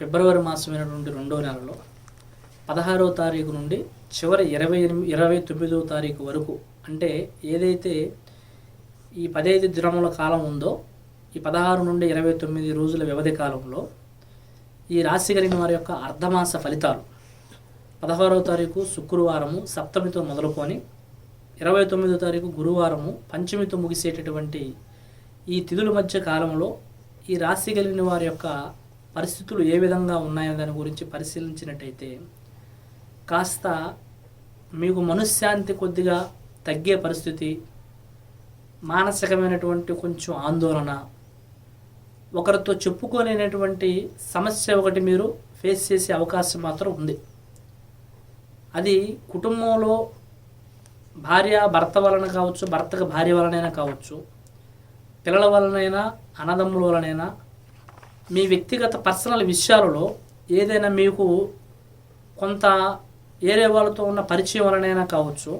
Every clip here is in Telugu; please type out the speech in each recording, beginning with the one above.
ఫిబ్రవరి మాసమైనటువంటి రెండో నెలలో పదహారవ తారీఖు నుండి చివరి ఇరవై ఎనిమిది ఇరవై తొమ్మిదవ తారీఖు వరకు అంటే ఏదైతే ఈ పదహైదు దినముల కాలం ఉందో ఈ పదహారు నుండి ఇరవై తొమ్మిది రోజుల వ్యవధి కాలంలో ఈ రాశి కలిగిన వారి యొక్క అర్ధమాస ఫలితాలు. పదహారవ తారీఖు శుక్రవారము సప్తమితో మొదలుకొని ఇరవై తొమ్మిదో తారీఖు గురువారము పంచమితో ముగిసేటటువంటి ఈ తిథుల మధ్య కాలంలో ఈ రాశి కలిగిన వారి యొక్క పరిస్థితులు ఏ విధంగా ఉన్నాయో దాని గురించి పరిశీలించినట్టయితే కాస్త మీకు మనశ్శాంతి కొద్దిగా తగ్గే పరిస్థితి మానసికమైనటువంటి కొంచెం ఆందోళన ఒకరితో చెప్పుకోలేనటువంటి సమస్య ఒకటి మీరు ఫేస్ చేసే అవకాశం మాత్రం ఉంది. అది కుటుంబంలో భార్య భర్త వలన కావచ్చు భర్తకు భార్య వలనైనా కావచ్చు పిల్లల వలనైనా అన్నదమ్ముల వలనైనా మీ వ్యక్తిగత పర్సనల్ విషయాలలో ఏదైనా మీకు కొంత ఏరే వాళ్ళతో ఉన్న పరిచయం వలనైనా కావచ్చు.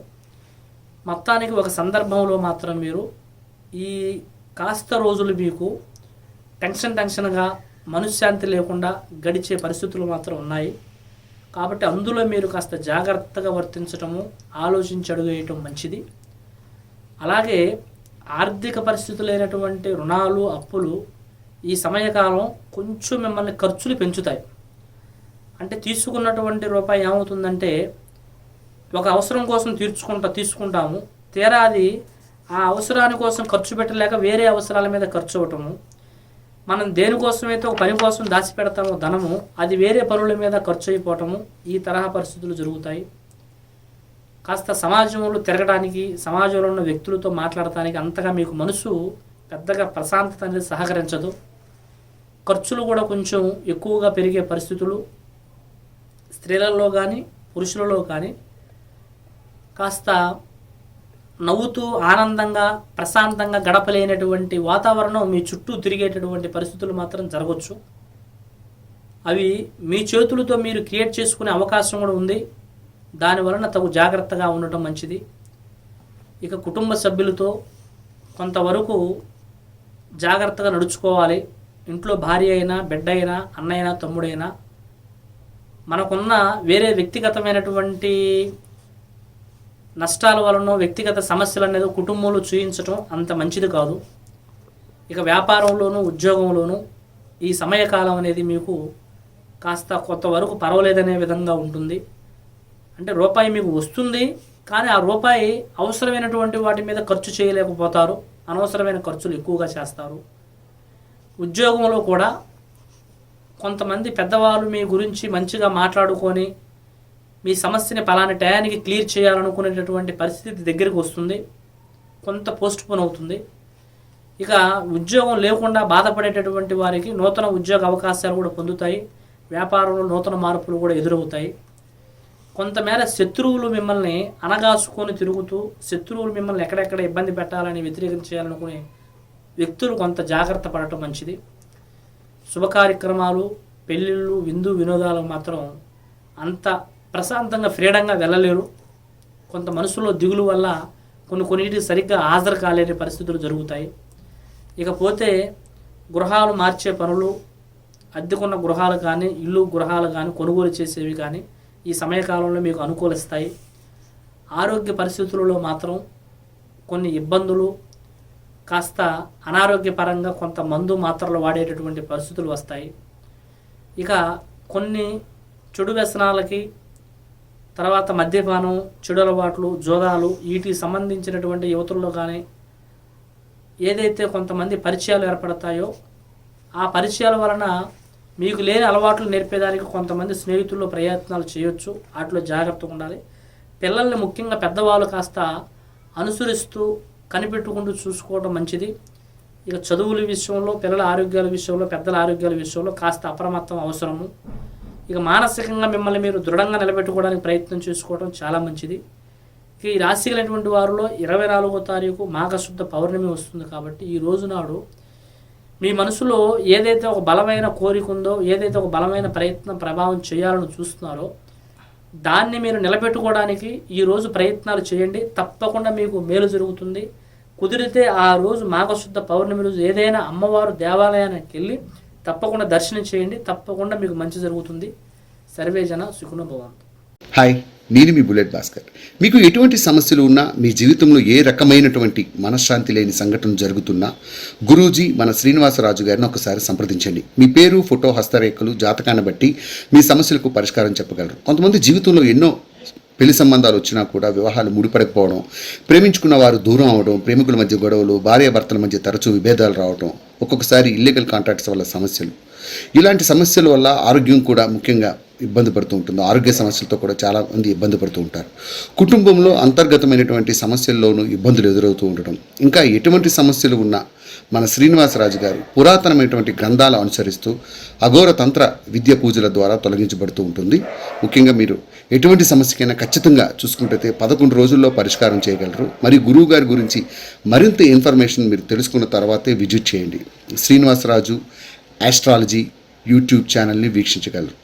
మొత్తానికి ఒక సందర్భంలో మాత్రం మీరు ఈ కాస్త రోజులు మీకు టెన్షన్ టెన్షన్గా మనశ్శాంతి లేకుండా గడిచే పరిస్థితులు మాత్రం ఉన్నాయి. కాబట్టి అందులో మీరు కాస్త జాగ్రత్తగా వర్తించటము ఆలోచించి అడుగు వేయటం మంచిది. అలాగే ఆర్థిక పరిస్థితులైనటువంటి రుణాలు అప్పులు ఈ సమయకాలం కొంచెం మిమ్మల్ని ఖర్చులు పెంచుతాయి. అంటే తీసుకున్నటువంటి రూపాయి ఏమవుతుందంటే ఒక అవసరం కోసం తీర్చుకుంటా తీసుకుంటాము. తీరా అది ఆ అవసరాని కోసం ఖర్చు పెట్టలేక వేరే అవసరాల మీద ఖర్చు అవ్వటము. మనం దేనికోసమైతే ఒక పని కోసం దాచిపెడతామో ధనము అది వేరే పనుల మీద ఖర్చు అయిపోవటము. ఈ తరహా పరిస్థితులు జరుగుతాయి. కాస్త సమాజంలో తిరగడానికి సమాజంలో ఉన్న వ్యక్తులతో మాట్లాడటానికి అంతగా మీకు మనసు పెద్దగా ప్రశాంతత అనేది సహకరించదు. ఖర్చులు కూడా కొంచెం ఎక్కువగా పెరిగే పరిస్థితులు స్త్రీలలో కానీ పురుషులలో కానీ కాస్త నవ్వుతూ ఆనందంగా ప్రశాంతంగా గడపలేనటువంటి వాతావరణం మీ చుట్టూ తిరిగేటటువంటి పరిస్థితులు మాత్రం జరగవచ్చు అవి మీ చేతులతో మీరు క్రియేట్ చేసుకునే అవకాశం కూడా ఉంది. దాని వలన తగు జాగ్రత్తగా ఉండటం మంచిది. ఇక కుటుంబ సభ్యులతో కొంతవరకు జాగ్రత్తగా నడుచుకోవాలి. ఇంట్లో భార్య అయినా బిడ్డ అయినా అన్నైనా తమ్ముడైనా మనకున్న వేరే వ్యక్తిగతమైనటువంటి నష్టాల వలన వ్యక్తిగత సమస్యలు అనేది కుటుంబంలో చూయించడం అంత మంచిది కాదు. ఇక వ్యాపారంలోనూ ఉద్యోగంలోనూ ఈ సమయకాలం అనేది మీకు కాస్త కొత్త వరకు పర్వాలేదనే విధంగా ఉంటుంది. అంటే రూపాయి మీకు వస్తుంది కానీ ఆ రూపాయి అవసరమైనటువంటి వాటి మీద ఖర్చు చేయలేకపోతారు. అనవసరమైన ఖర్చులు ఎక్కువగా చేస్తారు. ఉద్యోగంలో కూడా కొంతమంది పెద్దవాళ్ళు మీ గురించి మంచిగా మాట్లాడుకొని మీ సమస్యని పలానా టయానికి క్లియర్ చేయాలనుకునేటటువంటి పరిస్థితి దగ్గరికి వస్తుంది. కొంత పోస్ట్ పోన్ అవుతుంది. ఇక ఉద్యోగం లేకుండా బాధపడేటటువంటి వారికి నూతన ఉద్యోగ అవకాశాలు కూడా పొందుతాయి. వ్యాపారంలో నూతన మార్పులు కూడా ఎదురవుతాయి. కొంతమేర శత్రువులు మిమ్మల్ని అనగాసుకొని తిరుగుతూ శత్రువులు మిమ్మల్ని ఎక్కడెక్కడ ఇబ్బంది పెట్టాలని వ్యతిరేకం చేయాలనుకునే వ్యక్తులు కొంత జాగ్రత్త పడటం మంచిది. శుభ కార్యక్రమాలు పెళ్ళిళ్ళు విందు వినోదాలు మాత్రం అంత ప్రశాంతంగా ఫ్రీడంగా వెళ్ళలేరు. కొంత మనసులో దిగులు వల్ల కొన్ని కొన్నిటికి సరిగ్గా హాజరు కాలేని పరిస్థితులు జరుగుతాయి. ఇకపోతే గృహాలు మార్చే పనులు అద్దెకున్న గృహాలు కానీ ఇల్లు గృహాలు కానీ కొనుగోలు చేసేవి కానీ ఈ సమయకాలంలో మీకు అనుకూలిస్తాయి. ఆరోగ్య పరిస్థితులలో మాత్రం కొన్ని ఇబ్బందులు కాస్త అనారోగ్యపరంగా కొంత మందు మాత్రలు వాడేటటువంటి పరిస్థితులు వస్తాయి. ఇక కొన్ని చెడు వ్యసనాలకి తర్వాత మద్యపానం చెడు అలవాట్లు జోదాలు వీటికి సంబంధించినటువంటి యువతుల్లో కానీ ఏదైతే కొంతమంది పరిచయాలు ఏర్పడతాయో ఆ పరిచయాల వలన మీకు లేని అలవాట్లు నేర్పేదానికి కొంతమంది స్నేహితుల్లో ప్రయత్నాలు చేయొచ్చు. వాటిలో జాగ్రత్తగా ఉండాలి. పిల్లల్ని ముఖ్యంగా పెద్దవాళ్ళు కాస్త అనుసరిస్తూ కనిపెట్టుకుంటూ చూసుకోవడం మంచిది. ఇక చదువుల విషయంలో పిల్లల ఆరోగ్యాల విషయంలో పెద్దల ఆరోగ్యాల విషయంలో కాస్త అప్రమత్తం అవసరము. ఇక మానసికంగా మిమ్మల్ని మీరు దృఢంగా నిలబెట్టుకోవడానికి ప్రయత్నం చేసుకోవడం చాలా మంచిది. ఇక ఈ రాశి కలిగినటువంటి వారిలో ఇరవై నాలుగో తారీఖు మాఘశుద్ధ పౌర్ణమి వస్తుంది కాబట్టి ఈ రోజు నాడు మీ మనసులో ఏదైతే ఒక బలమైన కోరిక ఉందో ఏదైతే ఒక బలమైన ప్రయత్నం ప్రభావం చేయాలని చూస్తున్నారో దాన్ని మీరు నిలబెట్టుకోవడానికి ఈ రోజు ప్రయత్నాలు చేయండి. తప్పకుండా మీకు మేలు జరుగుతుంది. కుదిరితే ఆ రోజు మాఘశుద్ధ పౌర్ణమి రోజు ఏదైనా అమ్మవారు దేవాలయానికి వెళ్ళి తప్పకుండా దర్శనం చేయండి. తప్పకుండా మీకు మంచి జరుగుతుంది. సర్వే జన సుఖున భవంతు. హాయ్ నేను మీ బుల్లెట్ భాస్కర్. మీకు ఎటువంటి సమస్యలు ఉన్నా మీ జీవితంలో ఏ రకమైనటువంటి మనశ్శాంతి లేని సంఘటన జరుగుతున్నా గురూజీ మన శ్రీనివాసరాజు గారిని ఒకసారి సంప్రదించండి. మీ పేరు ఫోటో హస్తరేఖలు జాతకాన్ని బట్టి మీ సమస్యలకు పరిష్కారం చెప్పగలరు. కొంతమంది జీవితంలో ఎన్నో పెళ్ళి సంబంధాలు వచ్చినా కూడా వివాహాలు ముడిపడకపోవడం ప్రేమించుకున్న వారు దూరం అవడం ప్రేమికుల మధ్య గొడవలు భార్యాభర్తల మధ్య తరచూ విభేదాలు రావడం ఒక్కొక్కసారి ఇల్లీగల్ కాంట్రాక్ట్స్ వల్ల సమస్యలు. ఇలాంటి సమస్యల వల్ల ఆరోగ్యం కూడా ముఖ్యంగా ఇబ్బంది పడుతూ ఉంటుంది. ఆరోగ్య సమస్యలతో కూడా చాలా మంది ఇబ్బంది పడుతూ ఉంటారు. కుటుంబంలో అంతర్గతమైనటువంటి సమస్యల్లోనూ ఇబ్బందులు ఎదురవుతూ ఉండటం. ఇంకా ఎటువంటి సమస్యలు ఉన్నా మన శ్రీనివాసరాజు గారు పురాతనమైనటువంటి గ్రంథాలు అనుసరిస్తూ అఘోర తంత్ర విద్య పూజల ద్వారా తొలగించబడుతూ ఉంటుంది. ముఖ్యంగా మీరు ఎటువంటి సమస్యకైనా ఖచ్చితంగా చూసుకుంటే పదకొండు రోజుల్లో పరిష్కారం చేయగలరు. మరియు గురువు గారి గురించి మరింత ఇన్ఫర్మేషన్ మీరు తెలుసుకున్న తర్వాతే విజిట్ చేయండి. శ్రీనివాసరాజు యాస్ట్రాలజీ యూట్యూబ్ ఛానల్ని వీక్షించగలరు.